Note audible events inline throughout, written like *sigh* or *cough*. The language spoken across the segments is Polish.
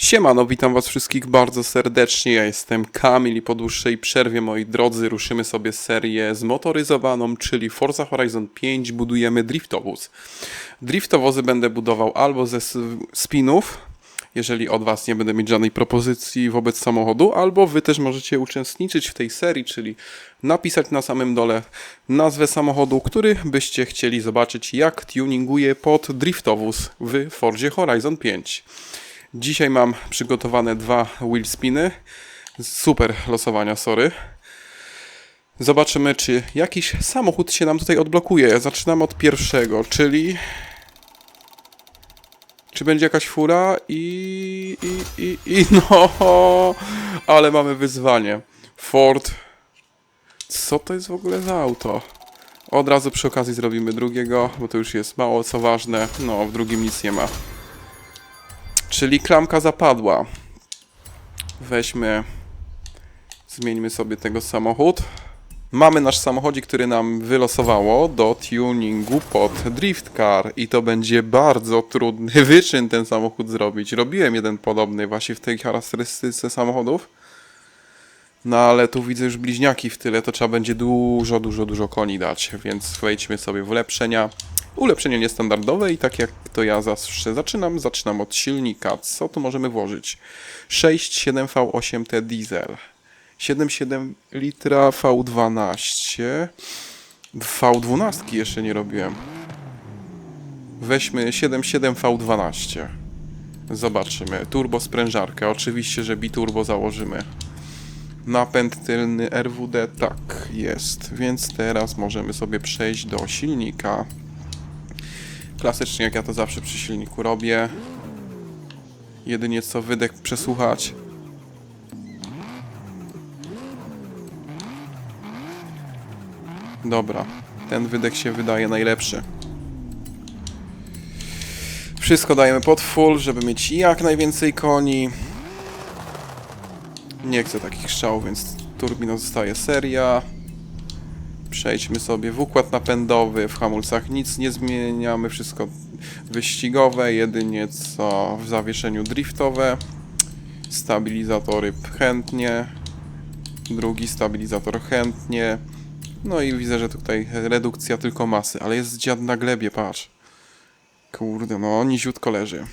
Siemano, witam was wszystkich bardzo serdecznie, ja jestem Kamil i po dłuższej przerwie, moi drodzy, ruszymy sobie serię zmotoryzowaną, czyli Forza Horizon 5 budujemy driftowóz. Driftowozy będę budował albo ze spinów, jeżeli od was nie będę mieć żadnej propozycji wobec samochodu, albo wy też możecie uczestniczyć w tej serii, czyli napisać na samym dole nazwę samochodu, który byście chcieli zobaczyć, jak tuninguje pod driftowóz w Forzie Horizon 5. Dzisiaj mam przygotowane dwa wheel spiny. Super losowania, sorry. Zobaczymy, czy jakiś samochód się nam tutaj odblokuje. Zaczynam od pierwszego, czyli... Czy będzie jakaś fura? I... i, i, i *laughs* no... Ale mamy wyzwanie. Ford... Co to jest w ogóle za auto? Od razu przy okazji zrobimy drugiego, bo to już jest mało co ważne. No, w drugim nic nie ma. Czyli klamka zapadła. Weźmy, zmieńmy sobie tego samochód. Mamy nasz samochodzik, który nam wylosowało do tuningu pod drift car i to będzie bardzo trudny *laughs* wyczyn ten samochód zrobić. Robiłem jeden podobny właśnie w tej charakterystyce samochodów. No ale tu widzę już bliźniaki w tyle, to trzeba będzie dużo, dużo, dużo koni dać, więc wejdźmy sobie w ulepszenia. Ulepszenie niestandardowe i tak jak to ja zawsze zaczynam, zaczynam od silnika. Co tu możemy włożyć? 6,7 V8T diesel. 7,7 litra V12. V12 jeszcze nie robiłem. Weźmy 7,7 V12. Zobaczymy. Turbo sprężarkę. Oczywiście, że biturbo założymy. Napęd tylny RWD, tak jest. Więc teraz możemy sobie przejść do silnika. Klasycznie, jak ja to zawsze przy silniku robię. Jedynie co wydech przesłuchać. Dobra, ten wydech się wydaje najlepszy. Wszystko dajemy pod full, żeby mieć jak najwięcej koni. Nie chcę takich strzałów, więc turbina zostaje seria. Przejdźmy sobie w układ napędowy, w hamulcach nic nie zmieniamy, wszystko wyścigowe, jedynie co w zawieszeniu driftowe. Stabilizatory chętnie, drugi stabilizator chętnie. No i widzę, że tutaj redukcja tylko masy, ale jest dziad na glebie, patrz. Kurde, no niziutko leży.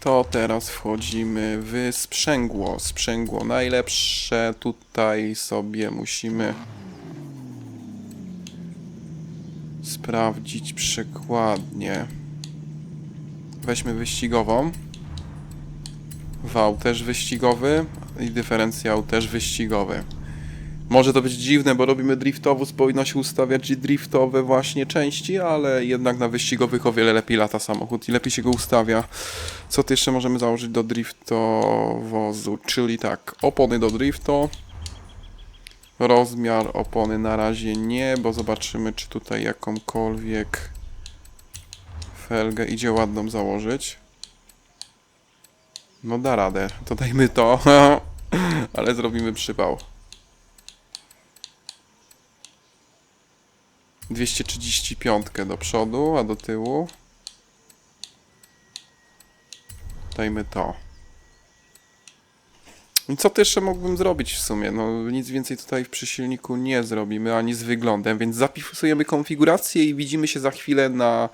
To teraz wchodzimy w sprzęgło. Sprzęgło najlepsze. Tutaj sobie musimy sprawdzić przykładnie. Weźmy wyścigową. Wał też wyścigowy i dyferencjał też wyścigowy. Może to być dziwne, bo robimy driftowóz, powinno się ustawiać driftowe właśnie części, ale jednak na wyścigowych o wiele lepiej lata samochód i lepiej się go ustawia. Co tu jeszcze możemy założyć do driftowozu? Czyli tak, opony do drifto. Rozmiar opony na razie nie, bo zobaczymy, czy tutaj jakąkolwiek felgę idzie ładną założyć. No da radę, to dajmy *laughs* to, ale zrobimy przypał. 235 do przodu, a do tyłu dajmy to. I co tu jeszcze mógłbym zrobić w sumie? No nic więcej tutaj przy silniku nie zrobimy, ani z wyglądem, więc zapisujemy konfigurację i widzimy się za chwilę na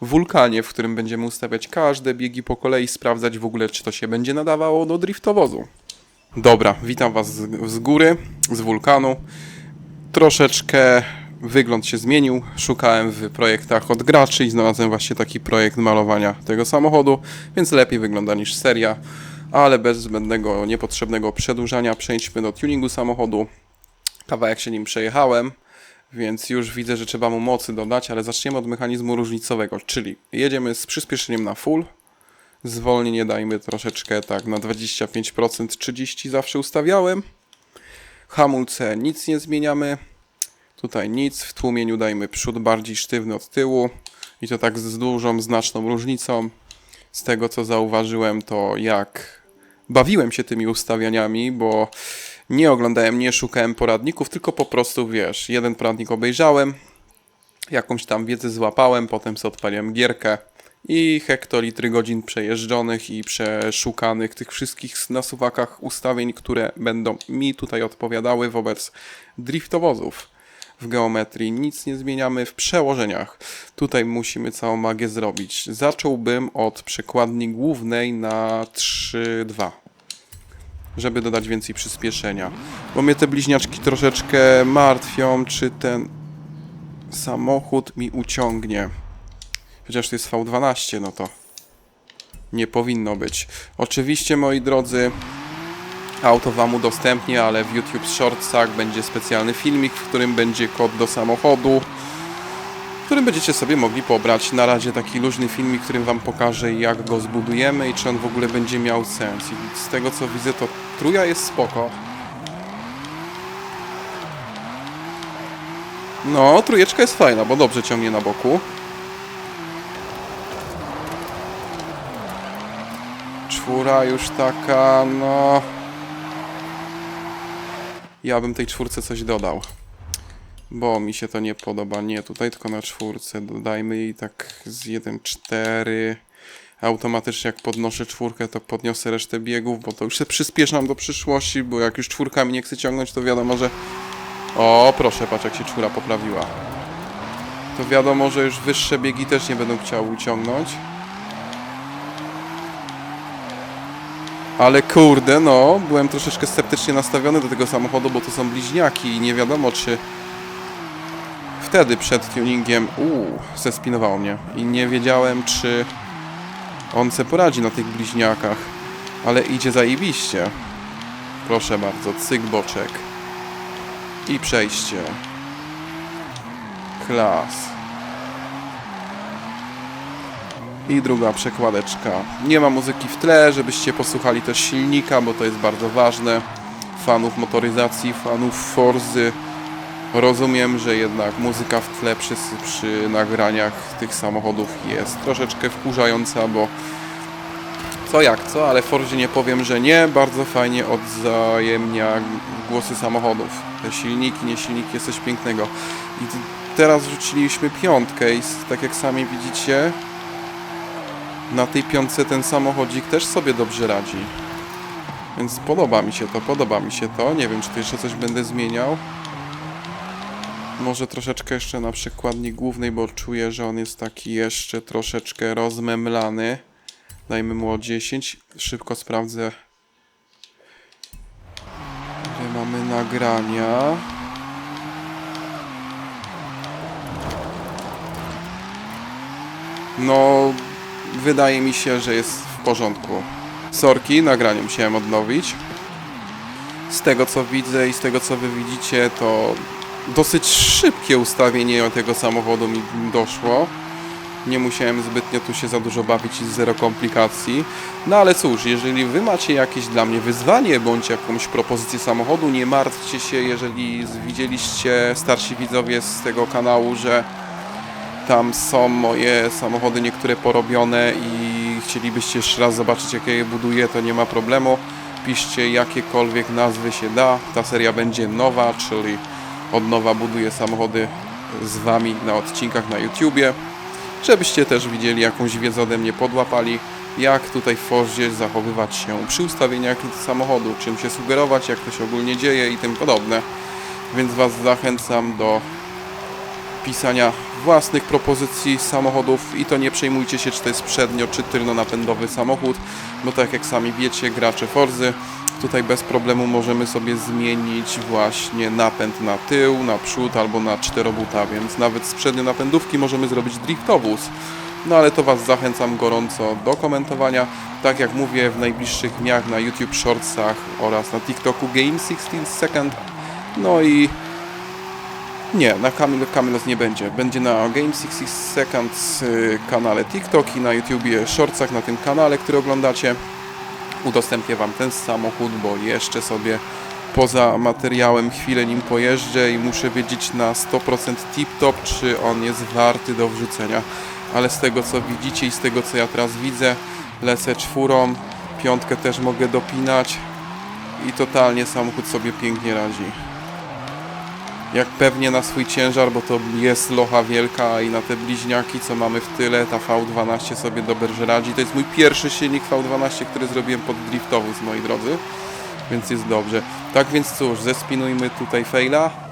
wulkanie, w którym będziemy ustawiać każde biegi po kolei, sprawdzać w ogóle, czy to się będzie nadawało do driftowozu. Dobra, witam Was z, z góry, z wulkanu. Troszeczkę wygląd się zmienił. Szukałem w projektach od graczy i znalazłem właśnie taki projekt malowania tego samochodu, więc lepiej wygląda niż seria, ale bez zbędnego, niepotrzebnego przedłużania przejdźmy do tuningu samochodu. Kawałek się nim przejechałem, więc już widzę, że trzeba mu mocy dodać, ale zaczniemy od mechanizmu różnicowego, czyli jedziemy z przyspieszeniem na full, zwolnienie dajmy troszeczkę tak na 25%, 30% zawsze ustawiałem. Hamulce nic nie zmieniamy. Tutaj nic, w tłumieniu dajmy przód bardziej sztywny od tyłu i to tak z dużą, znaczną różnicą. Z tego co zauważyłem, to jak bawiłem się tymi ustawianiami, bo nie oglądałem, nie szukałem poradników, tylko po prostu wiesz, jeden poradnik obejrzałem, jakąś tam wiedzę złapałem, potem sobie odpaliłem gierkę i hektolitry godzin przejeżdżonych i przeszukanych tych wszystkich na suwakach ustawień, które będą mi tutaj odpowiadały wobec driftowozów w geometrii. Nic nie zmieniamy w przełożeniach. Tutaj musimy całą magię zrobić. Zacząłbym od przekładni głównej na 3.2 żeby dodać więcej przyspieszenia. Bo mnie te bliźniaczki troszeczkę martwią, czy ten samochód mi uciągnie. Chociaż to jest V12, no to nie powinno być. Oczywiście, moi drodzy, auto Wam udostępnię, ale w YouTube Shortsach będzie specjalny filmik, w którym będzie kod do samochodu, w którym będziecie sobie mogli pobrać. Na razie taki luźny filmik, którym Wam pokażę, jak go zbudujemy i czy on w ogóle będzie miał sens. I z tego co widzę, to truja jest spoko. No, trójeczka jest fajna, bo dobrze ciągnie na boku. Czwóra już taka, no... Ja bym tej czwórce coś dodał. Bo mi się to nie podoba. Nie tutaj, tylko na czwórce. Dodajmy jej tak z 1,4. Automatycznie jak podnoszę czwórkę, to podniosę resztę biegów, bo to już się przyspieszam do przyszłości, bo jak już czwórka mi nie chce ciągnąć, to wiadomo, że... O, proszę, patrz jak się czwóra poprawiła. To wiadomo, że już wyższe biegi też nie będą chciały uciągnąć. Ale kurde, no, byłem troszeczkę sceptycznie nastawiony do tego samochodu, bo to są bliźniaki i nie wiadomo, czy wtedy przed tuningiem, uuu, zespinowało mnie i nie wiedziałem, czy on se poradzi na tych bliźniakach, ale idzie zajebiście. Proszę bardzo, cyk boczek. I przejście. Klas. I druga przekładeczka. Nie ma muzyki w tle, żebyście posłuchali też silnika, bo to jest bardzo ważne. Fanów motoryzacji, fanów Forzy. Rozumiem, że jednak muzyka w tle przy, przy nagraniach tych samochodów jest troszeczkę wkurzająca, bo co jak co, ale w Fordzie nie powiem, że nie. Bardzo fajnie odzajemnia głosy samochodów. Te silniki, nie silniki, jest coś pięknego. I teraz rzuciliśmy piątkę i tak jak sami widzicie, na tej piątce ten samochodzik też sobie dobrze radzi. Więc podoba mi się to, podoba mi się to. Nie wiem, czy tu jeszcze coś będę zmieniał. Może troszeczkę jeszcze na przykładni głównej, bo czuję, że on jest taki jeszcze troszeczkę rozmemlany. Dajmy mu o 10. Szybko sprawdzę. Ile mamy nagrania. No, wydaje mi się, że jest w porządku. Sorki, nagranie musiałem odnowić. Z tego co widzę i z tego co wy widzicie, to dosyć szybkie ustawienie tego samochodu mi doszło. Nie musiałem zbytnio tu się za dużo bawić i zero komplikacji. No ale cóż, jeżeli wy macie jakieś dla mnie wyzwanie bądź jakąś propozycję samochodu, nie martwcie się, jeżeli widzieliście starsi widzowie z tego kanału, że tam są moje samochody niektóre porobione i chcielibyście jeszcze raz zobaczyć jakie je buduję, to nie ma problemu. Piszcie jakiekolwiek nazwy się da. Ta seria będzie nowa, czyli od nowa buduję samochody z Wami na odcinkach na YouTubie. Żebyście też widzieli jakąś wiedzę ode mnie podłapali, jak tutaj w Forzie zachowywać się przy ustawieniach samochodu, czym się sugerować, jak to się ogólnie dzieje i tym podobne. Więc Was zachęcam do pisania własnych propozycji samochodów i to nie przejmujcie się, czy to jest przednio, czy tylno-napędowy samochód, bo tak jak sami wiecie, gracze Forzy, tutaj bez problemu możemy sobie zmienić właśnie napęd na tył, na przód albo na czterobuta, więc nawet z przednio napędówki możemy zrobić driftowóz. No ale to Was zachęcam gorąco do komentowania. Tak jak mówię, w najbliższych dniach na YouTube Shortsach oraz na TikToku Game 16 Second. No i nie, na Camilo Camilos nie będzie. Będzie na Game 60 Seconds y, kanale TikTok i na YouTubie Shortsach na tym kanale, który oglądacie. Udostępnię Wam ten samochód, bo jeszcze sobie poza materiałem chwilę nim pojeżdżę i muszę wiedzieć na 100% tip-top, czy on jest warty do wrzucenia. Ale z tego co widzicie i z tego co ja teraz widzę, lecę czwórą, piątkę też mogę dopinać i totalnie samochód sobie pięknie radzi. Jak pewnie na swój ciężar, bo to jest locha wielka i na te bliźniaki, co mamy w tyle, ta V12 sobie dobrze radzi. To jest mój pierwszy silnik V12, który zrobiłem pod driftowóz, moi drodzy, więc jest dobrze. Tak więc cóż, zespinujmy tutaj faila.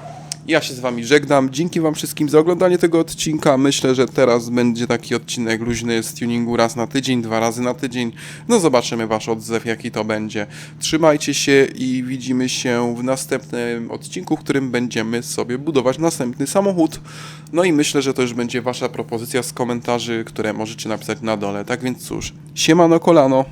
Ja się z wami żegnam. Dzięki wam wszystkim za oglądanie tego odcinka. Myślę, że teraz będzie taki odcinek luźny z tuningu raz na tydzień, dwa razy na tydzień. No zobaczymy wasz odzew, jaki to będzie. Trzymajcie się i widzimy się w następnym odcinku, w którym będziemy sobie budować następny samochód. No i myślę, że to już będzie wasza propozycja z komentarzy, które możecie napisać na dole. Tak więc cóż, siemano kolano.